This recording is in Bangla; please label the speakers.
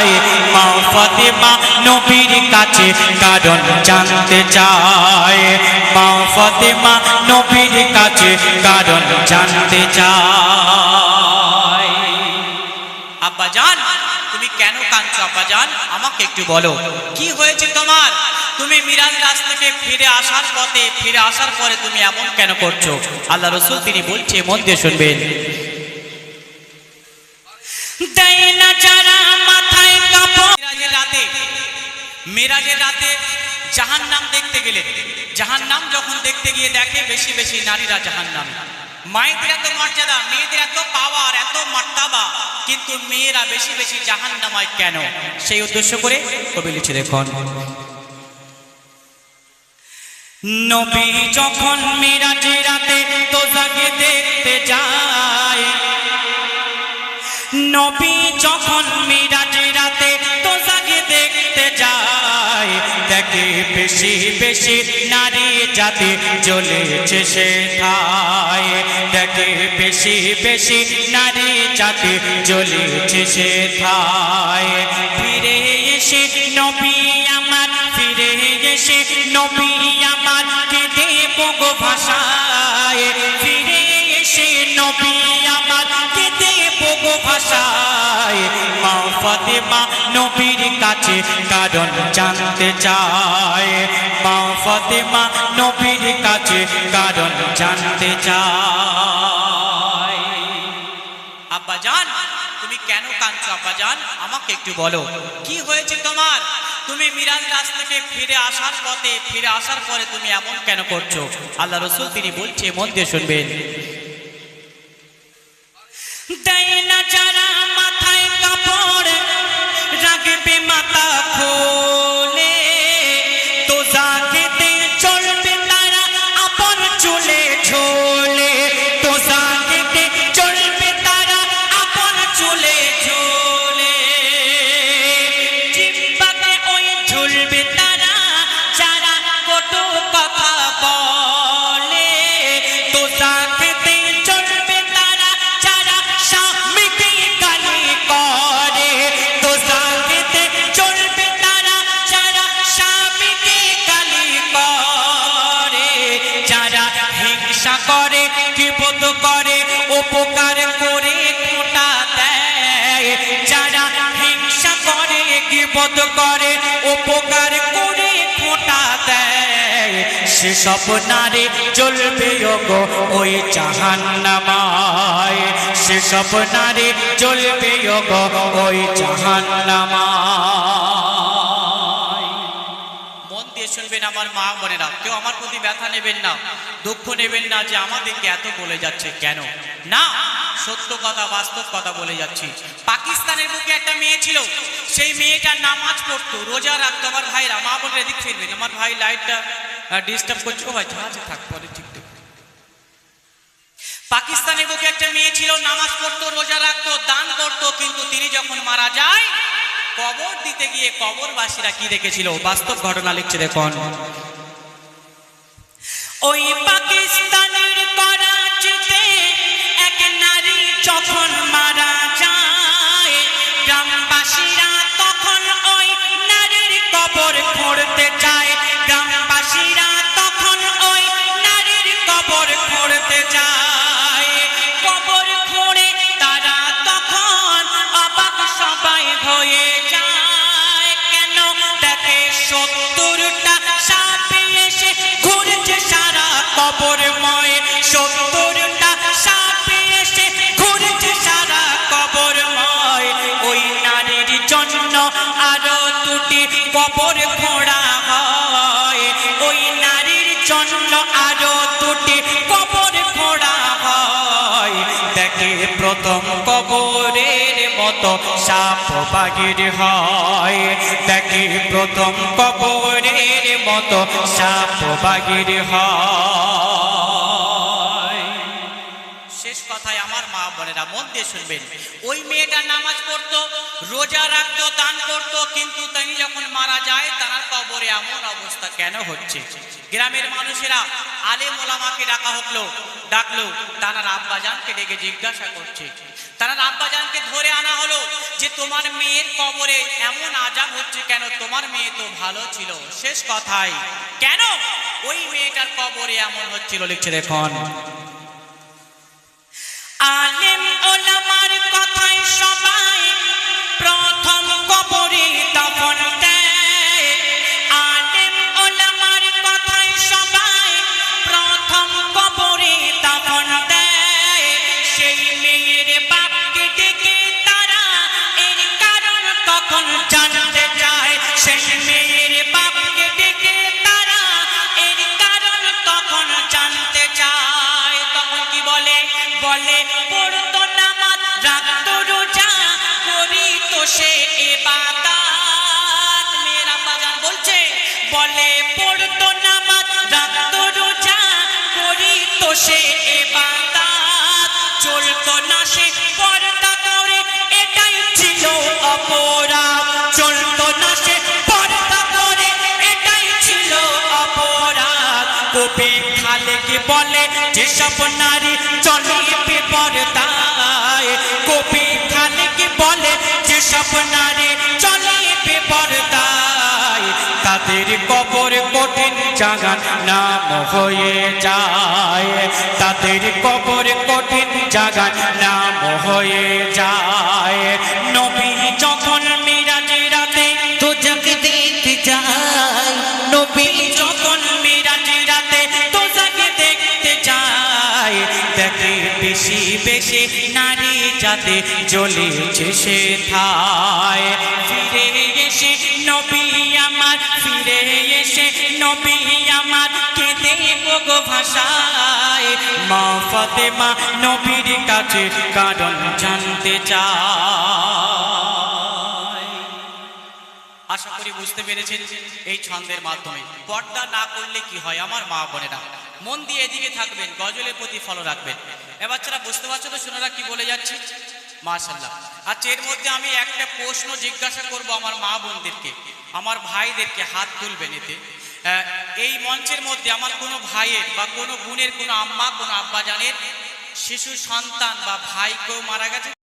Speaker 1: চায় মা ফাতেমা নবীর কাছে, কারণ জানতে চায়। মা ফাতেমা নবীর কাছে, কারণ জানতে চায়। আব্বা জান, তুমি কেন কাঁদছো আব্বা জান? আমাকে একটু বলো, কি হয়েছে তোমার? তুমি মিরাজ রাজ থেকে ফিরে আসার পথে, ফিরে আসার পরে তুমি এমন কেন করছ? আল্লাহ রসুল তিনি বলছে, মন দিয়ে শুনবেন। মিরাজের রাতে জাহান নাম দেখতে গেলে জাহান নাম যখন দেখতে গিয়ে দেখে বেশি বেশি নারীরা জাহান নাম মায়েদের এত মর্যাদা, মেয়েদের এত পাওয়ার এত মর্তাবা, কিন্তু মেয়েরা বেশি বেশি জাহান নামায় কেন? সেই উদ্দেশ্য করে কবি লিখে দেখুন নবী যখন মিরাজের রাতে তোজাকে দেখতে যায়, নবী যখন মিরাজে দেখে বেশি বেশি নারী জাতি জ্বলেছে সে ঠায় দেখে বেশি বেশি নারী জাতি জ্বলেছে সে ঠায় ফিরে এসে নবী আমার, ফিরে এসে নবী আমার, কেঁদে বগো ভাষায়। ফিরে এসে নবী আমার, কেঁদে বগো ভাষায়। মা ফাতেমা কাছে, কারণ জানতে চায়। মা ফাতেমা নবীর কাছে, কারণ জানতে চায়। আব্বা জান, তুমি কেন কাঁদছো আব্বা জান? আমাকে একটু বলো, কি হয়েছে তোমার? তুমি মিরাজ রাজ থেকে ফিরে আসার পথে, ফিরে আসার পরে তুমি এমন কেন করছ? আল্লাহ রসুল তিনি বলছে, মন দিয়ে শুনবেন। দেয় না যারা पे माता खो। কিবোধ করে, উপকার করে খোটা দেয়। সেসব নারী চলবে গো ওই জাহান নামায় সেসব নারী চলবে গো ওই নামায় মন দিয়ে শুনবেন আমার মা কেউ আমার প্রতি ব্যথা নেবেন না নেবেন না যে আমাদেরকে এত বলে যাচ্ছে কেন? না, সত্য কথা, বাস্তব কথা বলে যাচ্ছি। পাকিস্তানের বুকে একটা মেয়ে ছিল সেই মেয়েটা নামাজ পড়তো, রোজা রাখতো। আমার ভাইরা, মা বোনের এদিক ফিরবেন আমার ভাই লাইটটা ডিস্টার্ব করছে। ভাই আছে থাক, পরে ঠিক। পাকিস্তানের বুকে একটা মেয়ে ছিল, নামাজ পড়তো, রোজা রাখতো, দান করতো, কিন্তু তিনি যখন মারা যায়, কবর দিতে গিয়ে কবরবাসীরা কি দেখেছিল? বাস্তব ঘটনা লিখছে, দেখুন। ওই পাকিস্তানের করাচিতে এক নারী যখন হয়ে যায় কেন? দেখে সত্তরটা সাপে এসে ঘুরছে সারা কবরময়। সত্তরটা সাপে এসে ঘুরছে সারা কবরময়। ওই নারীর জন্য আরও দুটি কবর খোঁড়া হয়। ওই নারীর জন্য আরও দুটি কবর খোঁড়া হয়। দেখে প্রথম কবরের মতো সাপ বাগির হয়। দেখি প্রথম কবরের মতো সাপ বাগির হয়। শেষ কথায় আমার মা বোনেরা মন দিয়ে শুনবেন। ওই মেয়েটা নামাজ পড়তো, রোজা রাখতো, দান করতো, কিন্তু তিনি যখন মারা যায়, তার কবরে এমন অবস্থা কেন হচ্ছে? গ্রামের মানুষেরা আলে মোলামাকে ডাকা হলো, ডাকলো, তারা আব্বাজানকে ডেকে জিজ্ঞাসা করছে। তারা আব্বাজানকে ধরে আনা হলো যে, তোমার মেয়ের কবরে এমন আজাব হচ্ছে কেন? তোমার মেয়ে তো ভালো ছিল। শেষ কথাই কেন? ওই মেয়েটার কবরে এমন হচ্ছিল। লিখছে দেখুন আলেম ওলামার কথায় সবাই বলে, পড়তো নামাজ রাখতো রোজা, করি তো সে এবাদাত। মেয়েরা বাজান বলছে, বলে, পড়তো নামাজ রাখতো রোজা, করি তো সে এবাদাত। চলতো না সে করে, এটাই ছিল অপরাধ। চলতো না সে পর্দা এটাই ছিল অপরাধ। কবি খালেকে বলে যেসব নারী চলে বেপরদায় কবি খালেকে বলে যেসব নারী চলে বেপরদায় তাদের কবর কঠিন জাগান নাম হয়ে যায়। তাদের কবর কঠিন জাগান নাম হয়ে যায়। বেশি নারী যাতে জ্বলেছে সে থায় ফিরে এসে নবী আমার, ফিরে এসে নবী আমার, কেঁদে গো ভাষায়। মা ফাতেমা নবীর কাছে কারণ জানতে চায়। আশা করি বুঝতে পেরেছেন এই ছন্দের মাধ্যমে। পর্দা না করলে কি হয় আমার মা বোনেরা? মন দিয়ে এদিকে থাকবেন, গজলের প্রতি ফলো রাখবেন। বাচ্চারা বুঝতে পারছ তো? শোনারা কি বলে যাচ্ছি? মাশাল্লাহ আচ্ছা এর মধ্যে আমি একটা প্রশ্ন জিজ্ঞাসা করব আমার মা বোনদেরকে, আমার ভাইদেরকে, হাত তুলবেন এতে। এই মঞ্চের মধ্যে আমার কোনো ভাইয়ের বা কোনো বোনের কোনো আম্মা, কোনো আব্বাজানের শিশু সন্তান বা ভাই কেউ মারা গেছে?